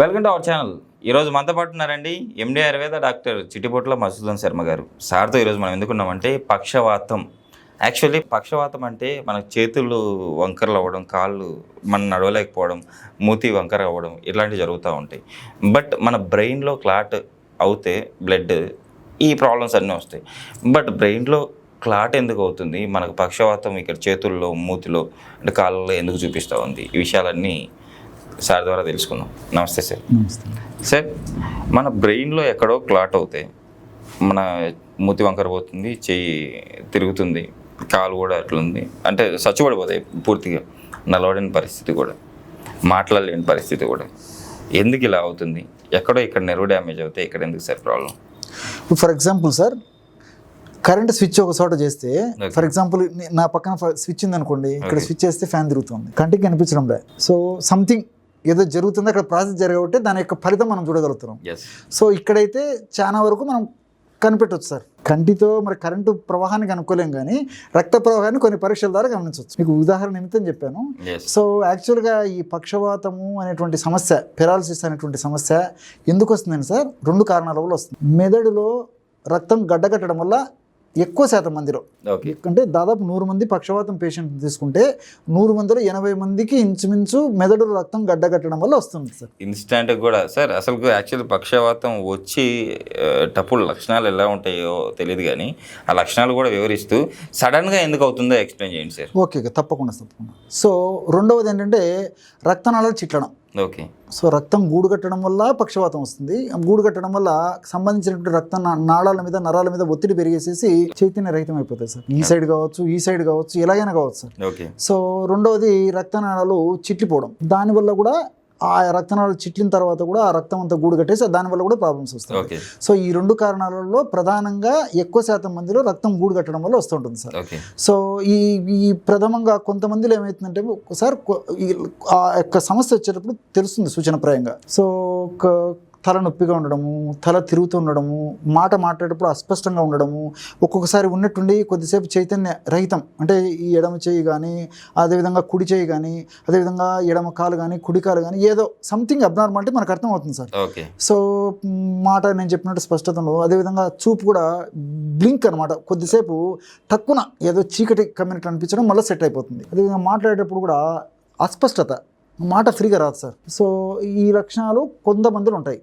Welcome to our channel ఈరోజు మనతో పాటు ఉన్నారండి ఎండి ఆయుర్వేద డాక్టర్ చిట్టిపొట్ల మసూదన్ శర్మ గారు. సార్తో ఈరోజు మనం ఎందుకున్నామంటే పక్షవాతం. యాక్చువల్లీ పక్షవాతం అంటే మన చేతులు వంకరలు అవ్వడం కాళ్ళు మనం నడవలేకపోవడం మూతి వంకర అవ్వడం ఇట్లాంటివి జరుగుతూ ఉంటాయి. బట్ మన బ్రెయిన్లో క్లాట్ అవుతే బ్లడ్ ఈ ప్రాబ్లమ్స్ అన్నీ వస్తాయి. బట్ బ్రెయిన్లో క్లాట్ ఎందుకు అవుతుంది? మనకు పక్షవాతం ఇక్కడ చేతుల్లో మూతిలో అంటే కాళ్ళలో ఎందుకు చూపిస్తూ ఉంది? ఈ విషయాలన్నీ సార్ ద్వారా తెలుసుకుందాం. నమస్తే సార్. నమస్తే. సార్ మన బ్రెయిన్లో ఎక్కడో క్లాట్ అవుతాయి మన మూతి వంకర పోతుంది చెయ్యి తిరుగుతుంది కాలు కూడా అట్లుంది. అంటే సచ్చుపడిపోతాయి పూర్తిగా నలవడని పరిస్థితి కూడా మాట్లాడలేని పరిస్థితి కూడా. ఎందుకు ఇలా అవుతుంది? ఎక్కడో ఇక్కడ నెర్వ్ డ్యామేజ్ అవుతాయి ఇక్కడ ఎందుకు sir problem for example sir current switch ఒక చోట చేస్తే. ఫర్ ఎగ్జాంపుల్ నా పక్కన స్విచ్ ఉంది అనుకోండి ఇక్కడ. స్విచ్ చేస్తే ఫ్యాన్ తిరుగుతుంది. కంటికి కనిపించడం లే. సో సంథింగ్ ఏదో జరుగుతుంది అక్కడ ప్రాసెస్ జరగబట్టే దాని యొక్క ఫలితం మనం చూడగలుగుతున్నాం. సో ఇక్కడైతే చాలా వరకు మనం కనిపెట్టవచ్చు సార్. కంటితో మరి కరెంటు ప్రవాహాన్ని కనుక్కోలేం కానీ రక్త ప్రవాహాన్ని కొన్ని పరీక్షల ద్వారా గమనించవచ్చు. మీకు ఉదాహరణ నిమిత్తం చెప్పాను. సో యాక్చువల్గా ఈ పక్షవాతము అనేటువంటి సమస్య పెరాలసిస్ అనేటువంటి సమస్య ఎందుకు వస్తుందని సార్? రెండు కారణాల వల్ల వస్తుంది. మెదడులో రక్తం గడ్డకట్టడం వల్ల ఎక్కువ శాతం మందిలో. ఓకే. అంటే దాదాపు నూరు మంది పక్షవాతం పేషెంట్ తీసుకుంటే నూరు మందిలో ఎనభై మందికి ఇంచుమించు మెదడులో రక్తం గడ్డకట్టడం వల్ల వస్తుంది సార్. ఇన్స్టెంట్ కూడా. సార్ అసలు యాక్చువల్లీ పక్షవాతం వచ్చి టప్పుడు లక్షణాలు ఎలా ఉంటాయో తెలియదు కానీ ఆ లక్షణాలు కూడా వివరిస్తూ సడన్గా ఎందుకు అవుతుందో ఎక్స్ప్లెయిన్ చేయండి సార్. Okay okay. తప్పకుండా తప్పకుండా. సో రెండవది ఏంటంటే రక్తనాళాలు చిట్లడం. ఓకే. సో రక్తం గూడు కట్టడం వల్ల పక్షవాతం వస్తుంది. గూడు కట్టడం వల్ల సంబంధించినటువంటి రక్త నాళాల మీద నరాల మీద ఒత్తిడి పెరిగేసేసి చైతన్య రహితం అయిపోతుంది సార్. ఈ సైడ్ కావచ్చు ఈ సైడ్ కావచ్చు ఎలాగైనా కావచ్చు సార్. ఓకే. సో రెండవది రక్తనాళాలు చిట్లిపోవడం. దానివల్ల కూడా ఆ రక్తనాళాలు చిట్లిన తర్వాత కూడా ఆ రక్తం అంతా గూడు కట్టేసి దానివల్ల కూడా ప్రాబ్లమ్స్ వస్తాయి. సో ఈ రెండు కారణాలలో ప్రధానంగా ఎక్కువ శాతం మందిలో రక్తం గూడు కట్టడం వల్ల వస్తుంటుంది సార్. సో ఈ ఈ ప్రథమంగా కొంతమందిలో ఏమవుతుందంటే ఒకసారి ఆ యొక్క సమస్య వచ్చేటప్పుడు తెలుస్తుంది సూచనప్రాయంగా సో తల నొప్పిగా ఉండడము తల తిరుగుతూ ఉండడము మాట మాట్లాడేటప్పుడు అస్పష్టంగా ఉండడము ఒక్కొక్కసారి ఉన్నట్టుండి కొద్దిసేపు చైతన్య రహితం. అంటే ఈ ఎడమ చేయి కానీ అదేవిధంగా కుడి చేయి కానీ అదేవిధంగా ఎడమ కాలు కానీ కుడి కాలు కానీ ఏదో సంథింగ్ అబ్నార్మాలిటీ మనకు అర్థం అవుతుంది సార్. ఓకే. సో మాట నేను చెప్పినట్టు స్పష్టతలో అదేవిధంగా చూపు కూడా బ్లింక్ అనమాట కొద్దిసేపు తక్కువ ఏదో చీకటి కమ్యూనిటీ అనిపించడం మళ్ళీ సెట్ అయిపోతుంది. అదేవిధంగా మాట్లాడేటప్పుడు కూడా అస్పష్టత మాట ఫ్రీగా రాదు సార్. సో ఈ లక్షణాలు కొంతమందిలో ఉంటాయి.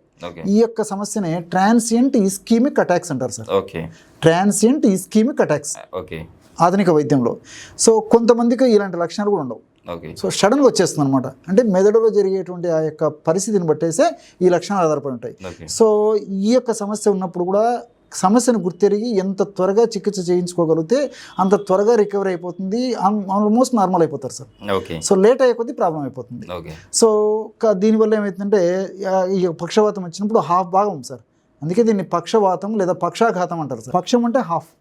ఈ యొక్క సమస్యనే ట్రాన్సియంట్ ఇస్కీమిక్ అటాక్స్ అంటారు sir. Okay. Transient ischemic attacks. Okay. ఆధునిక వైద్యంలో. సో కొంతమందికి ఇలాంటి లక్షణాలు కూడా ఉండవు. సో సడన్గా వచ్చేస్తుంది అనమాట అంటే మెదడులో జరిగేటువంటి ఆ యొక్క పరిస్థితిని బట్టేసే ఈ లక్షణాలు ఆధారపడి ఉంటాయి. సో ఈ యొక్క సమస్య ఉన్నప్పుడు కూడా సమస్యను గుర్తెరిగి ఎంత త్వరగా చికిత్స చేయించుకోగలిగితే అంత త్వరగా రికవర్ అయిపోతుంది. ఆల్మోస్ట్ నార్మల్ అయిపోతారు సార్. ఓకే. సో లేట్ అయ్యే కొద్దీ ప్రాబ్లం అయిపోతుంది. సో దీనివల్ల ఏమవుతుందంటే ఈ పక్షవాతం వచ్చినప్పుడు హాఫ్ భాగం సార్. అందుకే దీన్ని పక్షవాతం లేదా పక్షాఘాతం అంటారు సార్. పక్షం అంటే హాఫ్.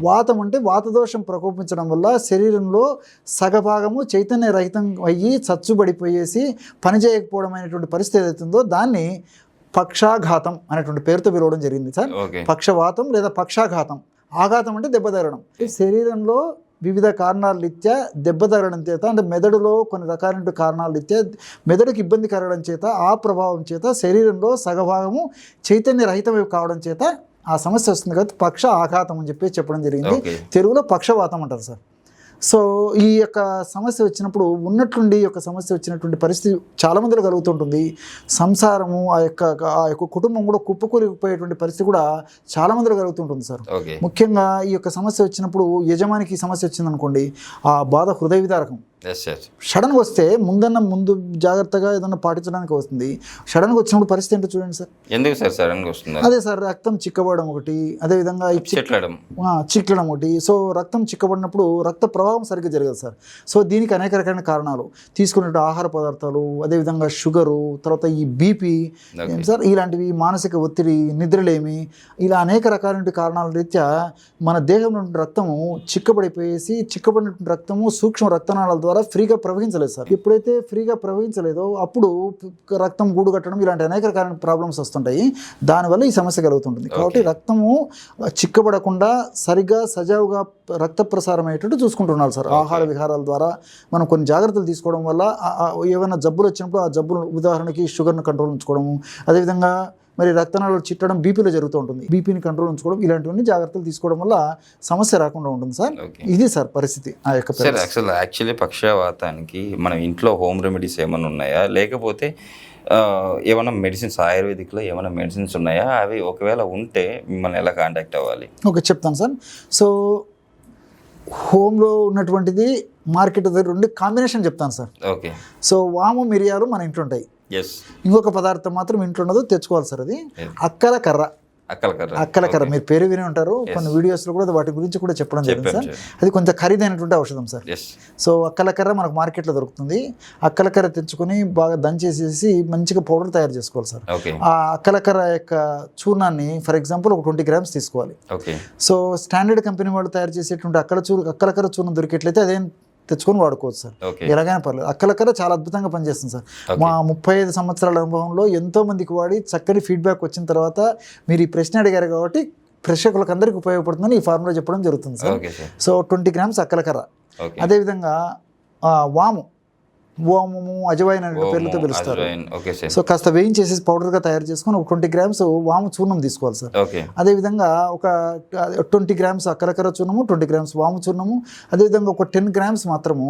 వాతం అంటే వాతదోషం ప్రకోపించడం వల్ల శరీరంలో సగభాగము చైతన్య రహితం అయ్యి చచ్చుబడిపోయేసి పనిచేయకపోవడం అనేటువంటి పరిస్థితి ఏదైతుందో దాన్ని పక్షాఘాతం అనేటువంటి పేరుతో పిలవడం జరిగింది సార్. పక్షవాతం లేదా పక్షాఘాతం. ఆఘాతం అంటే దెబ్బ తగలడం. శరీరంలో వివిధ కారణాల రీత్యా దెబ్బ తగలడం చేత అంటే మెదడులో కొన్ని రకాలైన కారణాల రీత్యా మెదడుకి ఇబ్బంది కలగడం చేత ఆ ప్రభావం చేత శరీరంలో సగభాగము చైతన్య రహితం కావడం చేత ఆ సమస్య వస్తుంది కాబట్టి పక్ష ఆఘాతం అని చెప్పి చెప్పడం జరిగింది. తెలుగులో పక్షవాతం అంటారు సార్. సో ఈ యొక్క సమస్య వచ్చినప్పుడు ఉన్నట్లుండి ఈ యొక్క సమస్య వచ్చినటువంటి పరిస్థితి చాలా మందిలో కలుగుతుంటుంది. సంసారము ఆ యొక్క ఆ యొక్క కుటుంబం కూడా కుప్పకూలిపోయేటువంటి పరిస్థితి కూడా చాలా మందిలో కలుగుతుంటుంది సార్. ముఖ్యంగా ఈ యొక్క సమస్య వచ్చినప్పుడు యజమానికి సమస్య వచ్చిందనుకోండి ఆ బాధ హృదయ విదారకం సడన్గా వస్తే ముందన్న ముందు జాగ్రత్తగా ఏదన్నా పాటించడానికి వస్తుంది. సడన్గా వచ్చినప్పుడు పరిస్థితి ఏంటో చూడండి సార్. ఎందుకు సార్ సడన్గా వస్తుంది అదే సార్ రక్తం చిక్కబడడం ఒకటి అదేవిధంగా చెట్లడం. చిట్లడం ఒకటి. సో రక్తం చిక్కబడినప్పుడు రక్త ప్రవాహం సరిగ్గా జరగదు సార్. సో దీనికి అనేక రకాలైన కారణాలు. తీసుకునే ఆహార పదార్థాలు అదేవిధంగా షుగరు తర్వాత ఈ బీపీ సార్ ఇలాంటివి మానసిక ఒత్తిడి నిద్రలేమి ఇలా అనేక రకాలైన కారణాల రీత్యా మన దేహంలో రక్తము చిక్కబడిపోయేసి చిక్కబడినటువంటి రక్తము సూక్ష్మ రక్తనాళాల ద్వారా ఫ్రీగా ప్రవహించలేదు సార్. ఎప్పుడైతే ఫ్రీగా ప్రవహించలేదో అప్పుడు రక్తం గూడు కట్టడం ఇలాంటి అనేక రకాల ప్రాబ్లమ్స్ వస్తుంటాయి. దానివల్ల ఈ సమస్య కలుగుతుంటుంది. కాబట్టి రక్తము చిక్కబడకుండా సరిగా సజావుగా రక్త ప్రసారం అయ్యేటట్టు చూసుకుంటున్నారు సార్. ఆహార విహారాల ద్వారా మనం కొన్ని జాగ్రత్తలు తీసుకోవడం వల్ల ఏమైనా జబ్బులు వచ్చినప్పుడు ఆ జబ్బులు ఉదాహరణకి షుగర్ను కంట్రోల్ ఉంచుకోవడము అదేవిధంగా మరి రక్తనాళాలు చిట్టడం బీపీలో జరుగుతూ ఉంటుంది. బీపీని కంట్రోల్ ఉంచుకోవడం ఇలాంటివన్నీ జాగ్రత్తలు తీసుకోవడం వల్ల సమస్య రాకుండా ఉంటుంది సార్. ఇది సార్ పరిస్థితి ఆ యొక్క యాక్చువల్ యాక్చువల్లీ పక్షవాతానికి మన ఇంట్లో హోమ్ రెమెడీస్ ఏమైనా ఉన్నాయా? లేకపోతే ఏమైనా మెడిసిన్స్ ఆయుర్వేదిక్లో ఏమైనా మెడిసిన్స్ ఉన్నాయా? అవి ఒకవేళ ఉంటే మిమ్మల్ని ఎలా కాంటాక్ట్ అవ్వాలి? ఓకే చెప్తాను సార్. సో హోమ్లో ఉన్నటువంటిది మార్కెట్ దగ్గర ఉండి కాంబినేషన్ చెప్తాను సార్. ఓకే. సో వాము మిరియాలు మన ఇంట్లో ఉంటాయి. ఇంకొక పదార్థం మాత్రం ఇంట్లో ఉండదు తెచ్చుకోవాలి సార్ అది. అక్కల కర్ర. అక్కల కర్ర. మీరు పేరు విని ఉంటారు కొన్ని వీడియోస్లో కూడా వాటి గురించి కూడా చెప్పడం జరిగింది సార్. అది కొంచెం ఖరీదైనటువంటి ఔషధం సార్. సో అక్కల కర్ర మనకు మార్కెట్లో దొరుకుతుంది. అక్కల కర్ర తెచ్చుకొని బాగా దంచేసేసి మంచిగా పౌడర్ తయారు చేసుకోవాలి సార్. ఆ అక్కల కర్ర యొక్క చూర్ణాన్ని ఫర్ ఎగ్జాంపుల్ ఒక ట్వంటీ గ్రామ్స్ తీసుకోవాలి. సో స్టాండర్డ్ కంపెనీ వాళ్ళు తయారు చేసేటువంటి అక్కల చూ అక్కల కర్ర చూర్ణం దొరికేట్లయితే అదేం తెచ్చుకొని వాడుకోవచ్చు సార్. ఎలాగైనా పర్లేదు. అక్కల కర్ర చాలా అద్భుతంగా పనిచేస్తుంది సార్. మా ముప్పై ఐదు సంవత్సరాల అనుభవంలో ఎంతో మందికి వాడి చక్కని ఫీడ్బ్యాక్ వచ్చిన తర్వాత మీరు ఈ ప్రశ్న అడిగారు కాబట్టి ప్రేక్షకులకు అందరికీ ఉపయోగపడుతుందని ఈ ఫార్ములా చెప్పడం జరుగుతుంది సార్. సో ట్వంటీ గ్రామ్స్ అక్కల కర్ర ఓకే. అదేవిధంగా వాము. వాము అజవాయిన్ అనే పేర్లతో పిలుస్తారు. సో కాస్త వేయించేసి పౌడర్గా తయారు చేసుకొని ఒక ట్వంటీ గ్రామ్స్ వాము చూర్ణం తీసుకోవాలి సార్. అదేవిధంగా ఒక ట్వంటీ గ్రామ్స్ అక్కలకర చూర్ణము ట్వంటీ గ్రామ్స్ వాము చూర్ణము అదేవిధంగా ఒక టెన్ గ్రామ్స్ మాత్రము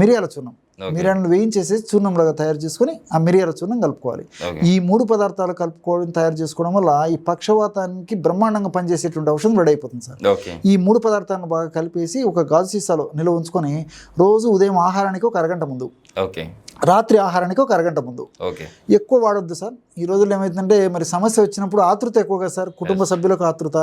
మిరియాల చూర్ణం. మిరియాలను వేయించేసి చూర్ణంలాగా తయారు చేసుకొని ఆ మిరియాల చూర్ణం కలుపుకోవాలి. ఈ మూడు పదార్థాలు కలుపుకోవడం తయారు చేసుకోవడం వల్ల ఈ పక్షవాతానికి బ్రహ్మాండంగా పనిచేసేటువంటి ఔషధం రెడీ అయిపోతుంది సార్ ఈ మూడు పదార్థాలను బాగా కలిపేసి ఒక గాజు సీసాలో నిల్వ ఉంచుకొని రోజు ఉదయం ఆహారానికి ఒక అరగంట ముందు ఓకే రాత్రి ఆహారానికి ఒక అరగంట ముందు. ఎక్కువ వాడొద్దు సార్. ఈ రోజుల్లో ఏమైందంటే మరి సమస్య వచ్చినప్పుడు ఆతృత ఎక్కువగా సార్. కుటుంబ సభ్యులకు ఆతృత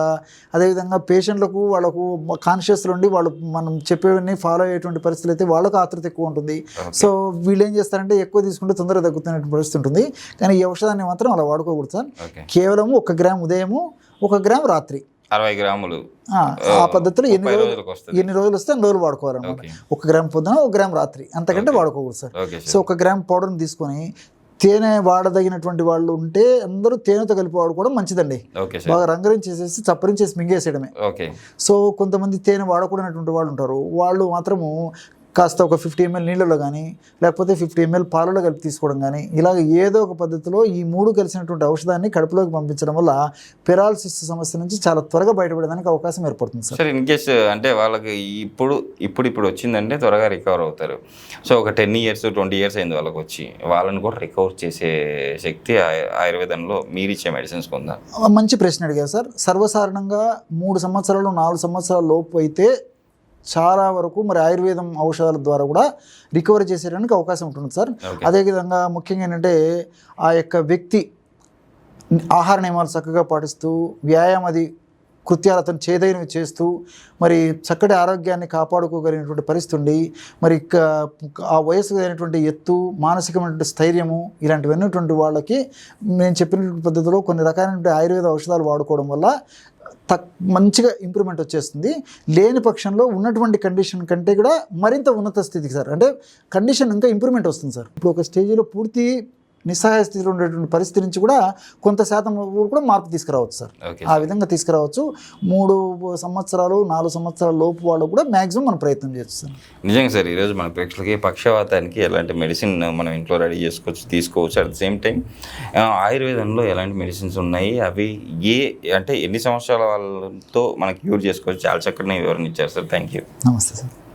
అదేవిధంగా పేషెంట్లకు వాళ్ళకు కాన్షియస్లో ఉండి వాళ్ళు మనం చెప్పేవన్నీ ఫాలో అయ్యేటువంటి పరిస్థితులు అయితే వాళ్ళకు ఆతృత ఎక్కువ ఉంటుంది. సో వీళ్ళు ఏం చేస్తారంటే ఎక్కువ తీసుకుంటే తొందరగా తగ్గుతున్నటువంటి పరిస్థితి ఉంటుంది. కానీ ఈ ఔషధాన్ని మాత్రం అలా వాడుకోకూడదు సార్. కేవలం ఒక గ్రామ్ ఉదయము ఒక గ్రామ్ రాత్రి. అరవై గ్రాములు. ఆ, పద్ధతిలో ఎన్ని రోజులు ఎన్ని రోజులు వస్తే అన్ని రోజులు వాడుకోవాలన్నమాట. ఒక గ్రామ్ పొద్దున ఒక గ్రామ్ రాత్రి. అంతకంటే వాడుకోకూడదు సార్. సో ఒక గ్రామ్ పౌడర్ని తీసుకొని తేనె వాడదగినటువంటి వాళ్ళు ఉంటే అందరూ తేనెతో కలిపి వాడుకోవడం మంచిదండి. బాగా రంగరించేసేసి చప్పరించేసి మింగేసేయడమే. ఓకే. సో కొంతమంది తేనె వాడకూడనటువంటి వాళ్ళు ఉంటారు. వాళ్ళు మాత్రము కాస్త ఒక ఫిఫ్టీ ఎంఎల్ నీళ్ళలో కానీ లేకపోతే ఫిఫ్టీ ఎంఎల్ పాలలో కలిపి తీసుకోవడం కానీ ఇలాగ ఏదో ఒక పద్ధతిలో ఈ మూడు కలిసినటువంటి ఔషధాన్ని కడుపులోకి పంపించడం వల్ల పెరాలసిస్ సమస్య నుంచి చాలా త్వరగా బయటపడడానికి అవకాశం ఏర్పడుతుంది సార్. ఇన్ కేస్ అంటే వాళ్ళకి ఇప్పుడు ఇప్పుడు ఇప్పుడు వచ్చిందంటే త్వరగా రికవర్ అవుతారు. సో ఒక టెన్ ఇయర్స్ ట్వంటీ ఇయర్స్ అయింది వాళ్ళకి వచ్చి. వాళ్ళని కూడా రికవర్ చేసే శక్తి ఆయ- ఆయుర్వేదంలో మీరు ఇచ్చే మెడిసిన్స్ ఉందా మంచి ప్రశ్న అడిగారు సార్. సర్వసాధారణంగా మూడు సంవత్సరాలు నాలుగు సంవత్సరాల లోపు అయితే చాలా వరకు మరి ఆయుర్వేదం ఔషధాల ద్వారా కూడా రికవరీ చేసేయడానికి అవకాశం ఉంటుంది సార్. అదేవిధంగా ముఖ్యంగా ఏంటంటే ఆ యొక్క వ్యక్తి ఆహార నియమాలు చక్కగా పాటిస్తూ వ్యాయామది కృత్యాలతో చేదైనవి చేస్తూ మరి చక్కటి ఆరోగ్యాన్ని కాపాడుకోగలిగినటువంటి పరిస్థితి ఉండి మరి ఆ వయసు అయినటువంటి ఎత్తు మానసికమైనటువంటి స్థైర్యము ఇలాంటివన్నటువంటి వాళ్ళకి నేను చెప్పినటువంటి పద్ధతిలో కొన్ని రకాలైనటువంటి ఆయుర్వేద ఔషధాలు వాడుకోవడం వల్ల తక్ మంచిగా ఇంప్రూవ్మెంట్ వచ్చేస్తుంది. లేని పక్షంలో ఉన్నటువంటి కండిషన్ కంటే కూడా మరింత ఉన్నత స్థితికి సార్. అంటే కండిషన్ ఇంకా ఇంప్రూవ్మెంట్ వస్తుంది సార్. ఇప్పుడు ఒక స్టేజ్లో పూర్తి నిస్సహాయ స్థితిలో ఉండేటువంటి పరిస్థితి నుంచి కూడా కొంత శాతం కూడా మార్పు తీసుకురావచ్చు సార్. ఆ విధంగా తీసుకురావచ్చు. మూడు సంవత్సరాలు నాలుగు సంవత్సరాల లోపు వాళ్ళు కూడా మ్యాక్సిమం మనం ప్రయత్నం చేయొచ్చు సార్. నిజంగా సార్ ఈరోజు మన ప్రేక్షకులకి పక్షవాతానికి ఎలాంటి మెడిసిన్ మనం ఇంట్లో రెడీ చేసుకోవచ్చు తీసుకోవచ్చు. అట్ ద సేమ్ టైం ఆయుర్వేదంలో ఎలాంటి మెడిసిన్స్ ఉన్నాయి? అవి ఏ అంటే ఎన్ని సంవత్సరాల వాళ్ళతో మనకి క్యూర్ చేసుకోవచ్చు? చాలా చక్కగా వివరణ ఇచ్చారు సార్. థ్యాంక్ యూ నమస్తే సార్.